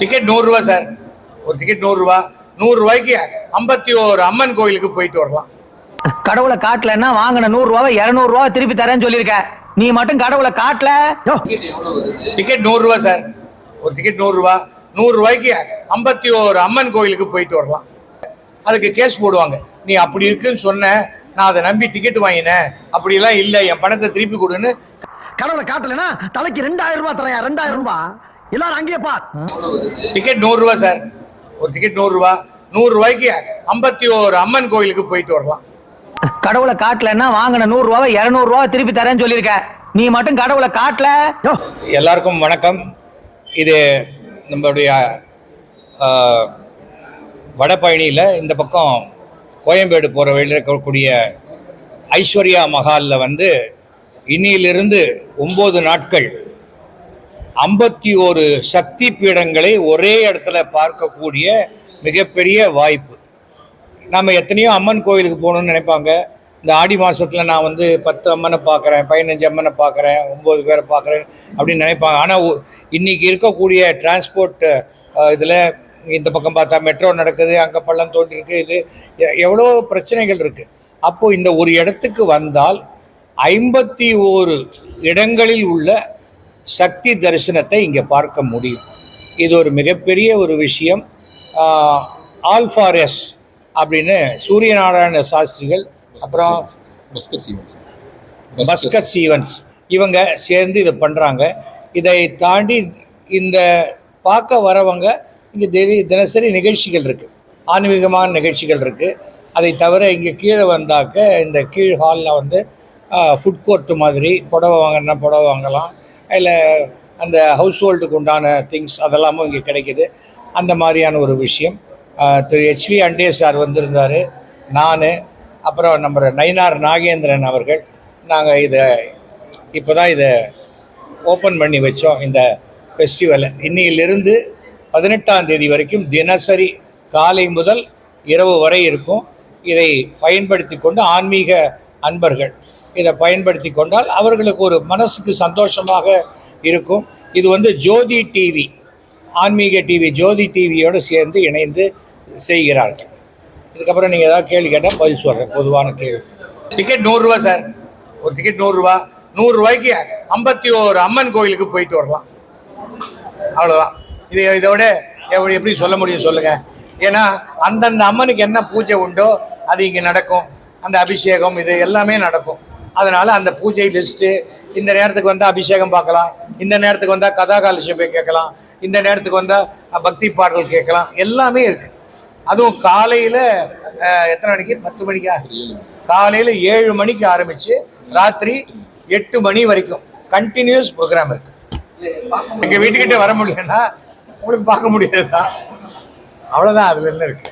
Ticket நூறுரூவா sir ஒரு ticket நூறுரூவா. நூறுரூவாய்க்கு ஐம்பத்தி ஓரு அம்மன் கோயிலுக்கு போயிட்டு வரலாம். கடவுளை காட்டலன்னா வாங்கின நூறு ரூபாவை இருநூறு ரூபா திருப்பி தரேன்னு சொல்லியிருக்க. நீ மட்டும் கடவுளை காட்டல? டிக்கெட் நூறுரூவா சார் ஒரு டிக்கெட் நூறுரூவா. நூறுரூவாய்க்கு ஐம்பத்தி ஓரு அம்மன் கோயிலுக்கு போயிட்டு வரலாம். அதுக்கு கேஸ் போடுவாங்க. நீ அப்படி இருக்குன்னு சொன்ன நான் அதை நம்பி டிக்கெட் வாங்கினேன். அப்படிலாம் இல்லை. என் பணத்தை திருப்பி கொடுன்னு கடவுளை காட்டலன்னா தலைக்கு ரெண்டாயிரம் ரூபாய் தரையா ரெண்டாயிரம் ரூபாய். எல்லாரும் அங்கேயே பார் டிக்கெட் நூறுரூவா சார் ஒரு டிக்கெட் நூறுரூவா. நூறுரூவாய்க்கு ஐம்பத்தி ஓரு அம்மன் கோயிலுக்கு போயிட்டு வரலாம். கடவுளை காட்டலன்னா வாங்கின நூறு ரூபாவை இருநூறு ரூபா திருப்பி தரேன்னு சொல்லியிருக்க. நீ மட்டும் கடவுளை காட்டல? எல்லாருக்கும் வணக்கம். இது நம்மளுடைய வடபழனியில் இந்த பக்கம் கோயம்பேடு போகிற வழியில் இருக்கக்கூடிய ஐஸ்வர்யா மஹாலில் வந்து இன்னிலிருந்து ஒம்பது நாட்கள் ஐம்பத்தி ஒரு சக்தி பீடங்களை ஒரே இடத்துல பார்க்கக்கூடிய மிகப்பெரிய வாய்ப்பு. நம்ம எத்தனையோ அம்மன் கோயிலுக்கு போகணும்னு நினைப்பாங்க. இந்த ஆடி மாதத்தில் நான் வந்து பத்து அம்மனை பார்க்குறேன் பதினஞ்சு அம்மனை பார்க்குறேன் ஒம்பது பேரை பார்க்குறேன் அப்படின்னு நினைப்பாங்க. ஆனால் இன்றைக்கி இருக்கக்கூடிய டிரான்ஸ்போர்ட் இதில் இந்த பக்கம் பார்த்தா மெட்ரோ நடக்குது அங்கே பள்ளம் தோன்றிருக்கு இது எவ்வளோ பிரச்சனைகள் இருக்குது அப்போது இந்த ஒரு இடத்துக்கு வந்தால் ஐம்பத்தி ஓரு இடங்களில் உள்ள சக்தி தரிசனத்தை இங்கே பார்க்க முடியும். இது ஒரு மிகப்பெரிய ஒரு விஷயம். ஆல்ஃபாரெஸ் அப்படின்னு சூரியநாராயண சாஸ்திரிகள் அப்புறம் பஸ்கர் சீவன்ஸ் இவங்க சேர்ந்து இதை பண்ணுறாங்க இதை தாண்டி இந்த பார்க்க வரவங்க இங்கே தினி தினசரி நிகழ்ச்சிகள் இருக்குது ஆன்மீகமான நிகழ்ச்சிகள் இருக்குது அதை தவிர இங்கே கீழே வந்தாக்க இந்த கீழ் ஹாலில் வந்து ஃபுட் கோர்ட் மாதிரி புடவை வாங்கினா புடவை வாங்கலாம். இல்லை அந்த ஹவுஸ் ஹோல்டுக்கு உண்டான திங்ஸ் அதெல்லாமும் இங்கே கிடைக்குது. அந்த மாதிரியான ஒரு விஷயம். திரு ஹெச்வி அண்டே சார் வந்திருந்தார் நான் அப்புறம் நம்ம நயினார் நாகேந்திரன் அவர்கள். நாங்கள் இதை இப்போ தான் இதை ஓப்பன் பண்ணி வச்சோம் இந்த ஃபெஸ்டிவலை இன்னையிலிருந்து பதினெட்டாம் தேதி வரைக்கும் தினசரி காலை முதல் இரவு வரை இருக்கும். இதை பயன்படுத்தி கொண்டு ஆன்மீக அன்பர்கள் இதை பயன்படுத்தி கொண்டால் அவர்களுக்கு ஒரு மனசுக்கு சந்தோஷமாக இருக்கும். இது வந்து ஜோதி டிவி ஆன்மீக டிவி ஜோதி டிவியோடு சேர்ந்து இணைந்து செய்கிறார்கள். இதுக்கப்புறம் நீங்கள் ஏதாவது கேள்வி கேட்டால் பதில் சொல்கிறேன் பொதுவான கேள்வி. டிக்கெட் நூறுரூவா சார் ஒரு டிக்கெட் நூறுரூவா. நூறுரூவாய்க்கு ஐம்பத்தி ஓரு அம்மன் கோயிலுக்கு போயிட்டு வரலாம். அவ்வளோதான் இது இதோட எப்படி எப்படி சொல்ல முடியும் சொல்லுங்கள் ஏன்னா அந்தந்த அம்மனுக்கு என்ன பூஜை உண்டோ அது இங்கே நடக்கும். அந்த அபிஷேகம் இது எல்லாமே நடக்கும். அதனால் அந்த பூஜை லிஸ்ட்டு இந்த நேரத்துக்கு வந்தால் அபிஷேகம் பார்க்கலாம் இந்த நேரத்துக்கு வந்தால் கதாகாலட்சியம் போய் கேட்கலாம் இந்த நேரத்துக்கு வந்தால் பக்தி பாடல் கேட்கலாம் எல்லாமே இருக்குது அதுவும் காலையில் எத்தனை மணிக்கு? பத்து மணிக்கா? காலையில் ஏழு மணிக்கு ஆரம்பித்து ராத்திரி எட்டு மணி வரைக்கும் கண்டினியூஸ் ப்ரோக்ராம் இருக்குது எங்கள் வீட்டுக்கிட்டே வர முடியலன்னா உங்களுக்கு பார்க்க முடியாது தான் அவ்வளோதான் அதில் என்ன இருக்குது